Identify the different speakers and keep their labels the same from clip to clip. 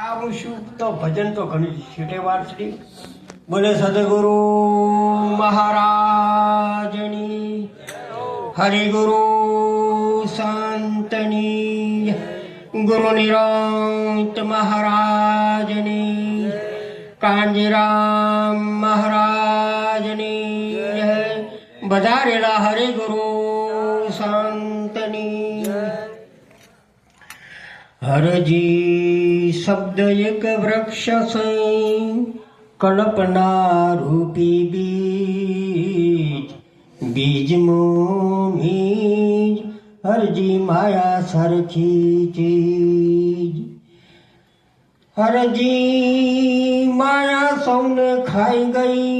Speaker 1: આવું શું તો ભજન તો ઘણી છેટે છે. બોલે સદગુરુ મહારાજની, હરિગુરુ સંતની, ગુરુ નિરંત મહારાજની, કાંજીરામ મહારાજની બધા રેલા હરિગુરુ સંતની હરજી શબ્દ એક વૃક્ષ છે કલ્પના રૂપી બીજ બીજ મોમીજ હરજી માયા સરખી ચીજ હરજી માયા સૌને ખાઈ ગઈ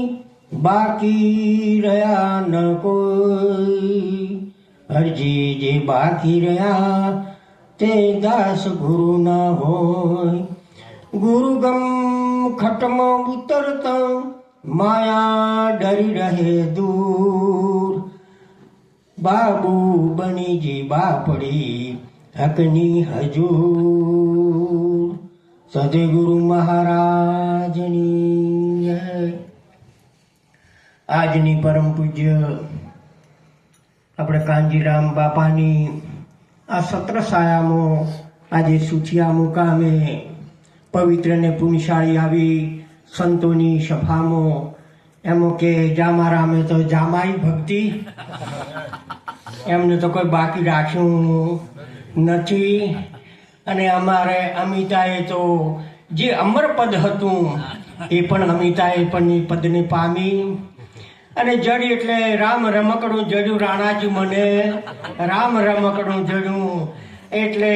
Speaker 1: બાકી રહ્યા ન કોઈ હરજી જે બાકી રહ્યા તે દાસ ગુરુ ન હોય. ગુરુ ગમ ખટમાં ઉતરતા, માયા ડરી રહે દૂર. બાબુ બની જી બાપડી, હકની હજૂર. સદગુરુ મહારાજની. આજની પરમ પૂજ્ય આપણે કાંજીરામ બાપાની આ સત્ર સાયામાં આજે સુથિયા મુકામે પવિત્ર ને પુણ્યશાળી આવી સંતોની સભામાં. એમ કે જામારામે તો જામાઈ ભક્તિ. એમને તો કોઈ બાકી રાખ્યું નથી. અને અમારે અમિતાએ તો જે અમર પદ હતું, એ પણ અમિતાએ પણ પદને પામી. અને જડી એટલે રામ રમકડું જડ્યું, રાણાજી મને. રામ રમકડું જડ્યું એટલે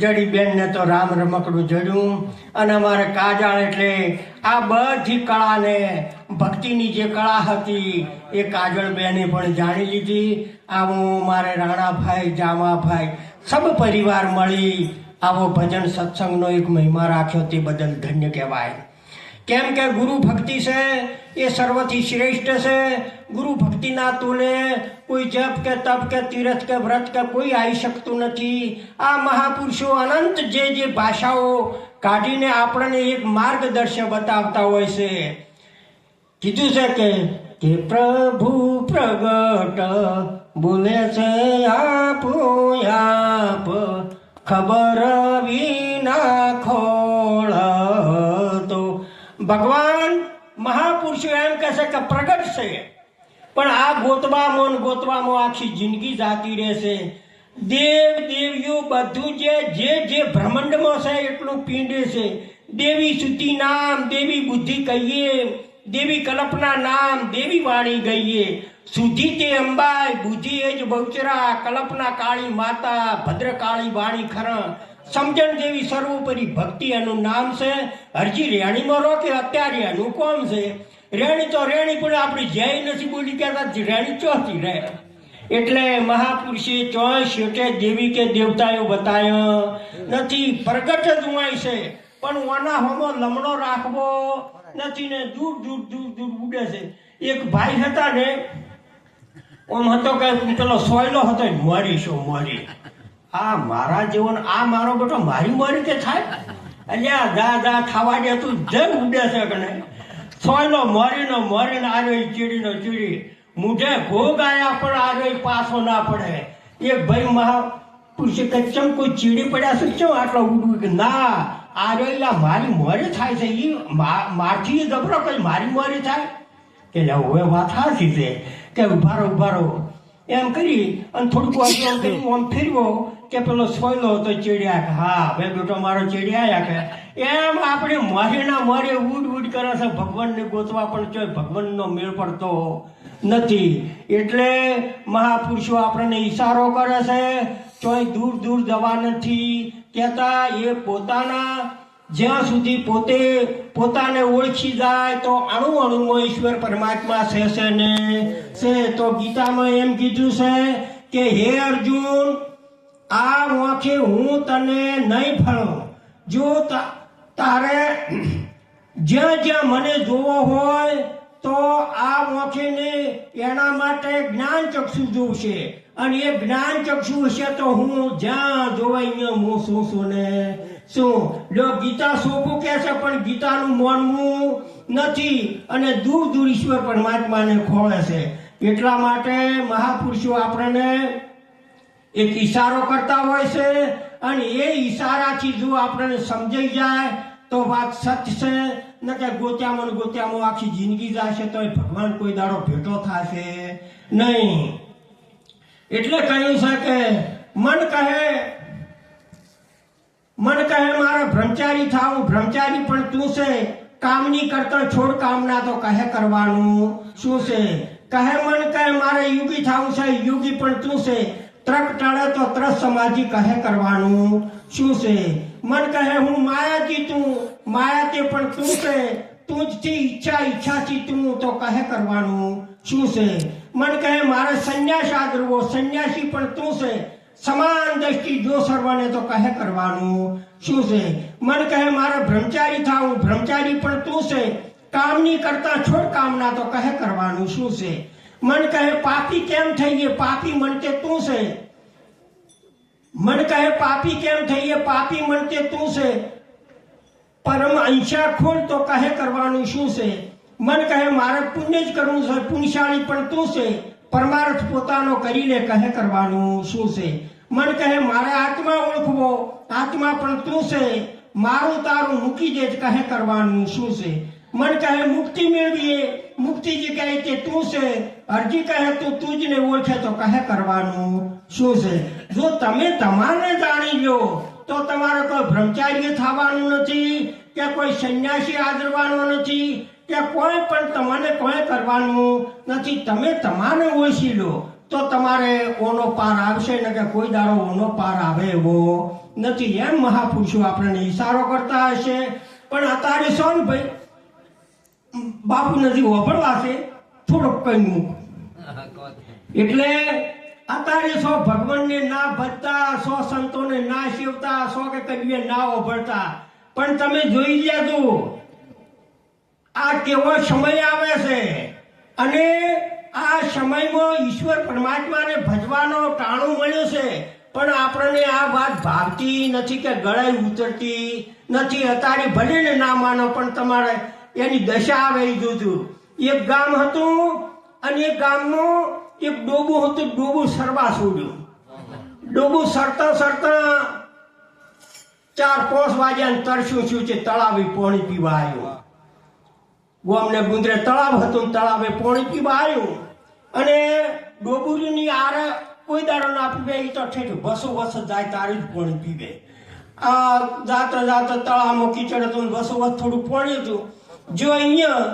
Speaker 1: જડી બેનને તો રામ રમકડું જડ્યું. અને અમારે કાજળ એટલે આ બધી કળાને, ભક્તિની જે કળા હતી, એ કાજળ બેને પણ જાણી લીધી. આવું મારે રાણાભાઈ, જામાભાઈ, સબ પરિવાર મળી આવો ભજન સત્સંગનો એક મહિમા રાખ્યો તે બદલ ધન્ય કહેવાય. કેમ કે ગુરુ ભક્તિ છે, એ સર્વથી શ્રેષ્ઠ છે. ગુરુ ભક્તિના તુલે કોઈ જપ કે તપ કે તીરથ કે વ્રત કે કોઈ આવી શકતું નથી. આ મહાપુરુષો અનંત જે જે ભાષાઓ કાઢીને આપણને એક માર્ગદર્શન બતાવતા હોય છે. કીધું છે કે કે પ્રભુ પ્રગટ બોલે છે આપો આપ, ખબર વિના ખોળ તો ભગવાન મહાપુરુષો એમ કહેશે કે પ્રગટ છે. પણ આ ગોતવામાં ગોતવામાં આખી જિંદગી જાતી રહેશે દેવ દેવીઓ બધું જે જે જે બ્રહ્માંડમાં છે એટલું પીંડે છે. દેવી સુતી નામ, દેવી બુદ્ધિ કહીએ. દેવી કલ્પના નામ, દેવી વાણી ગઈએ સુધી તે અંબાઈ બુદ્ધિ એ જ બહુચરા, કલ્પના કાળી માતા, ભદ્રકાળી વાણી ખરણ. સમજણ જેવી સર્વોપરી ભક્તિ એનું નામ છે. હરજી રેણીમાં રહો કે અત્યારે એનું કોમ છે? રેણી તો રેણી, પણ આપણી જય નથી બોલી કહેતા રેણી ચોથી રહે. એટલે મહાપુરુષે ચોય શેઠે દેવી કે દેવતાઓ બતાયો. નથી, પ્રગટ જ ઉમાય છે, પણ ઓના હોમો લમણો રાખવો નથી ને દૂર દૂર દૂર દૂર ઉડે છે. એક ભાઈ હતા ને, ઓમ હતો કે પેલો સોયલો હતો મોરી શું મરી? આ મારા જીવન, આ મારો બેટો મારી મારી કે થાય? અલ્યા દા દા ખાવા દે, તું જન ઉડે છે કને સોયલો મરીનો મરીને આવ્યો ચીડીનો ચીડી. મુઢે ભોગ આયા પણ આવ્યો પાછો ના પડે. એ ભાઈ મહાપુરુષે કે ચમ કોઈ ચીડી પડ્યા છે? ચમ આટલો ઉડવું કે ના? એલા મારી મોરી થાય છે. એ મારથી ગભરો કઈ મારી મોરી થાય? કે હવે વાત સાચી છે. કે ઉભારો ઉભારો. એમ કરી અને થોડુંક આમ કર્યું આમ ફેરવો કે પેલો સોયલો હતો ચીડ્યા કે, હા, ભાઈ બેટો, મારો ચીડ્યા કે. એમ આપણે મારે ના મારે ઉડ ઉડ કરે છે. ભગવાનને ગોતવા પણ ચોય ભગવાનનો મેળ પડતો નથી. એટલે મહાપુરુષો આપણને ઈશારો કરે છે. ચોય દૂર દૂર જવા નથી. કહેતા એ પોતાના જ્યાં સુધી પોતે પોતાને ઓળખી જાય તો અણુ અણુમાં ઈશ્વર પરમાત્મા છે ને? છે, તો ગીતામાં એમ કીધું છે કે, હે અર્જુન, આ વાંખે હું તને નહીં ફળો. જો તારે જ્યાં જ્યાં મને જોવો હોય, તો આ મોખીને એના માટે જ્ઞાન ચક્ષુ જોવશે અને એ જ્ઞાન ચક્ષુ હશે તો હું જ્યાં જોવાય અહીંયા હું શું છું ને શું? જો ગીતા સોપું કે છે, પણ ગીતાનું માનવું નથી અને દૂર દૂર ઈશ્વર પરમાત્માને ખોળે છે. એટલા માટે મહાપુરુષો આપણને એક ઈશારો કરતા હોય છે અને એ ઈશારાથી જો આપણને સમજાઈ જાય, તો વાત સત્ય છે. ન કે ગોત્યામાં ગોત્યામાં આખી જિંદગી જશે તો ભગવાન કોઈ દાડો ભેટો થશે નહીં. એટલે કહ્યું છે કે મન કહે મન કહે મારે બ્રહ્મચારી થાવું બ્રહ્મચારી પણ તું છે કામની કરતા છોડ કામના તો કહે કરવાનું શું છે કહે મન કહે મારે યુગી થાવું છે યુગી પણ તું છે ત્રક ટળે તો ત્રસ સમાધિ કહે કરવાનું શું છે મન કહે હું માયાથી તું માયાથી પણ તું છે તું જ થી ઈચ્છા ઈચ્છાથી તું તો કહે કરવાનું શું છે મન કહે મારે સંન્યાસ આદરવો સંન્યાસી પણ તું છે સમાન દ્રષ્ટિ જો સર્વને તો કહે કરવાનું શું છે મન કહે મારે બ્રહ્મચારી થાવું બ્રહ્મચારી પણ તું છે કામની કરતા છોડ કામના તો કહે કરવાનું શું છે મન કહે પાપી કેમ થઈએ પાપી મન તે તું છે મન કહે પાપી કેમ થઈએ પાપી મન તે તું છે પરમ અંશા ખોલ તો કહે કરવાનું શું છે મન કહે મારે પુણ્ય જ કરવું છે પુણ્યશાળી પણ તું છે પરમાર્થ પોતાનો કરીને કહે કરવાનું શું છે? મન કહે, મારે આત્મા ઓળખવો, આત્મા પણ તું છે. મારું તારું મૂકી દે કહે કરવાનું શું છે? મન કહે, મુક્તિ મેળવીએ. મુક્તિ જે કહે કે તું છે. અરજી કહે તું તું જ ને ઓળખે તો કહે કરવાનું શું છે? જો તમે તમારે જાણી લો, તો તમારે કોઈ બ્રહ્મચાર્ય થવાનું નથી કે કોઈ સંન્યાસી આદરવાનો નથી કે કોઈ પણ તમને કોઈ કરવાનું નથી. તમે તમારે ઓછી લો, તો તમારે ઓનો પાર આવશે ને કે કોઈ દાડો ઓનો પાર આવે એવો નથી. એમ મહાપુરુષો આપણને ઈશારો કરતા હશે. પણ અત્યારે સો ને ભાઈ? બાપુ નથી વપરવા છે? કહ્યું એટલે અત્યારે સો ભગવાનને ના ભજતા સો સંતોને ના શિવતા સો કે કડીએ ના ઓભળતા પણ તમે જોઈ લેજો આ કેવો સમય આવે છે? અને આ સમયમાં ઈશ્વર પરમાત્માને ભજવાનો ટાણું મળ્યું છે. પણ આપણને આ વાત ભાવતી નથી કે ગળાઈ ઉતરતી નથી. અત્યારે ભલે ને ના માનો, પણ તમારે એની દશા આવે એ જોજો. એક ગામ હતું અને એ ગામનું એક ડોબું હતું, ડોબું સરવા છોડ્યું ડોબું સરતા સરતા ચાર પોસ વાગ્યા તરસ્યું શું છે, તળાવી પાણી પીવા આવ્યો. ગોમને ગુંદરે તળાવ હતું તળાવે પોણી પીવા આવ્યું. અને ડોબુરીની આરે કોઈ દાડો ના પીવે એ તો ઠેઠ બસો વર્ષ જાય તારી જ પોણી પીવે. આ જાતા જાત તળાવમાં કીચડ હતું બસો વર્ષ થોડું પોણી હતું. જો અહીંયા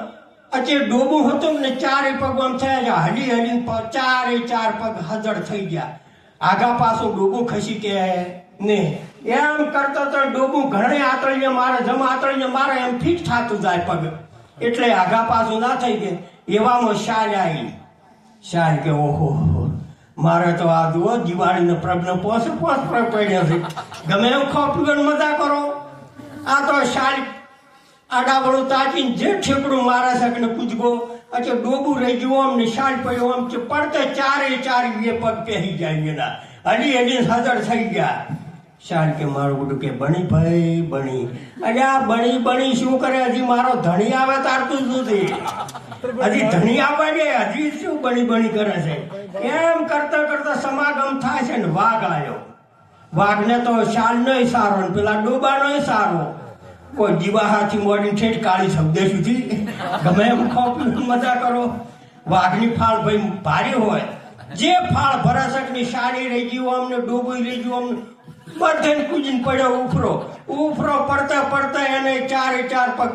Speaker 1: અત્યારે ડોબું હતું ને ચારે પગ આમ થયા છે હલી હલી ચારે ચાર પગ હજળ થઈ ગયા. આગા પાછું ડોબું ખસી કે ને. એમ કરતો તો ડોબું ઘણે આતળીને મારે, જમા આતળીને મારે એમ ફિટ થતું જાય પગ. એટલે આગા પાછું ના થઈ ગયું. એવામાં શાલ આવી. શાલ કે, ઓહો મારે તો આ જુઓ, દિવાળીનો પ્રજ્ઞ પોસ પોસ પડ્યો છે. ગમે એમ ખોપગણ મજા કરો. આ તો શાલ આડાવડું તાકીને જે ઠેકડું મારે છે કે કૂદકો અચ્છા ડોબું રહી ગયું આમ ને શાલ પડ્યો આમ કે પડતે ચારે ચાર બે પગ પહેરી જાય એના. હજી હજી હાજર થઈ ગયા. શાલ કે મારું બધું કે બની ભાઈ, બની. અરે આ બની બની શું કરે? હજી મારો ધણી આવે તારતું જ નથી. હજી ધણી આવે ને હજી શું બની બની કરે છે? એમ કરતા કરતા સમાગમ થાય છે ને વાઘ આવ્યો વાઘને તો શાલ નહીં સારો ને પેલા ડોબાનો સારો. કોઈ જીવાહાથી મોડીને ઠેઠ કાળી શબ્દે સુધી. ગમે એમ ખોપી મજા કરો. વાઘની ફાળ ભાઈ ભારે હોય. જે ફાળ ભરાસકની સાડી રહી ગયું અમને ડોબી રહી ગયું અમને બધે કૂદીને પડ્યો ઉફરો. ઉફરો પડતા પડતા એને ચારે ચાર પગ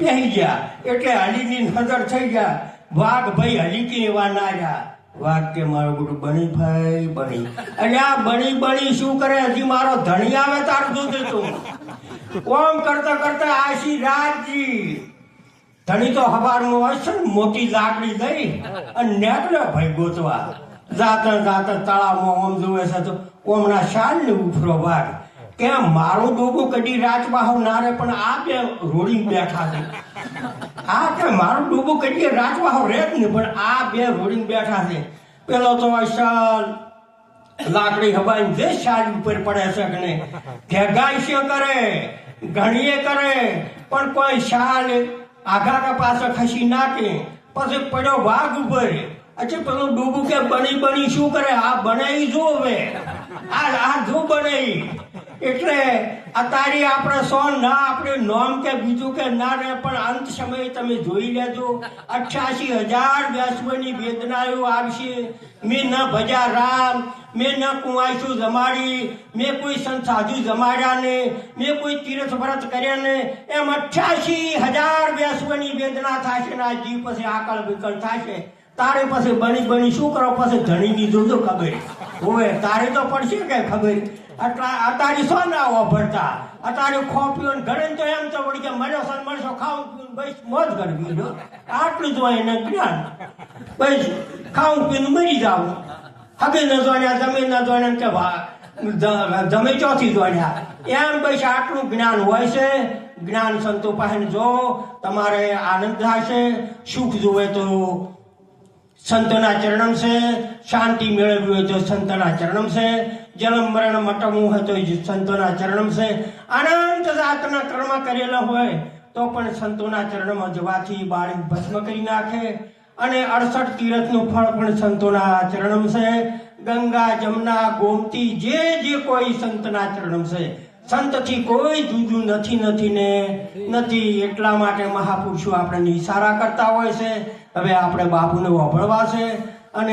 Speaker 1: પહેરી ગયા. એટલે હલીની નજર થઈ ગયા. વાઘ ભાઈ હલી કે એવા ના ગયા વાઘ કે, મારો બધું બની ભાઈ, બની. અને આ બની બની શું કરે? હજી મારો ધણી આવે તાર જોજે તું કોમ કરતા કરતા આશી રાજી ધણી તો હવારમાં હશે ને, મોટી લાકડી દઈ અને નીકળ્યો ભાઈ ગોતવા. જાતા જાતા તળાવમાં ઓમ જોવે છે તો ઓમના શાલ ને ઉફરો વાગ કે મારો ડોગો કદી રાત ના નારે પણ આ બે રોડી બેઠા છે. આ કે મારો ડોગો કદી રાત બાહુ રહે જ નહીં, પણ આ બે રોડી બેઠા છે. પેલો તો શાલ, લાકડી હબાઈ જે શાલ ઉપર પડે છે કે નહીં? ઘેગાઈ શું કરે ઘણીએ કરે, પણ કોઈ શાલ આઘા કે પાસે ખસી નાખે. પછી પડ્યો વાઘ ઉપર. અચ્છા, પેલું ડૂબું કે બની બની શું કરે? આ બનાવી જો હવે. આ આ જો બનાવી? એટલે અત્યારે આપણે સો ના આપણે નોમ કે બીજું કે ના રહે, પણ અંત સમયે તમે જોઈ લેજો. અઠ્યાસી હજાર વ્યાસની વેદનાઓ આવશે. મેં ન ભજા રામ, મેં ન કુંવાઈશું જમાડી, મેં કોઈ સંત સાધુ જમાડ્યા ને, મેં કોઈ તીર્થ વ્રત કર્યા ને. એમ અઠ્યાસી હજાર વ્યાસની વેદના થશે ને, આ જીવ પછી આકળ વિકળ થશે. તારે પછી બની બની શું કરો? પછી ધણીની જોજો ખબર. હોય તારે તો પડશે કે ખબર? અતારી સો ના વાપરતા અતારે ખોપ્યો ને ઘરે તો એમ તો વળી કે મળ્યો સર મળશો ખાવું પીવું બસ મોજ કરવી જો આટલું જ હોય એને જ્ઞાન. બસ ખાવું પીને મરી જાવ હવે ન જોણ્યા જમીન ન જોણ્યા કે ભા જમે ચોથી જોણ્યા એમ બસ આટલું જ્ઞાન હોય છે. જ્ઞાન સંતો પાસે જો તમારે આનંદ થશે. સુખ જોવે તો સંતોના ચરણમ છે શાંતિ મેળવવી હોય તો સંતોના ચરણમ છે જન્મ મરણ મટવું હોય તો સંતોના ચરણમ છે અનંત જાતના કર્મ કરેલા હોય તો પણ સંતોના ચરણમાં જવાથી બાળી ભસ્મ કરી નાખે. અને અડસઠ તીરથનું ફળ પણ સંતોના ચરણમ છે ગંગા, જમના, ગોમતી, જે જે કોઈ સંતના ચરણમ છે સંતથી કોઈ જુદું નથી નથી ને નથી એટલા માટે મહાપુરુષો આપણને ઇશારા કરતા હોય છે. હવે આપણે બાપુને વભળવા છે.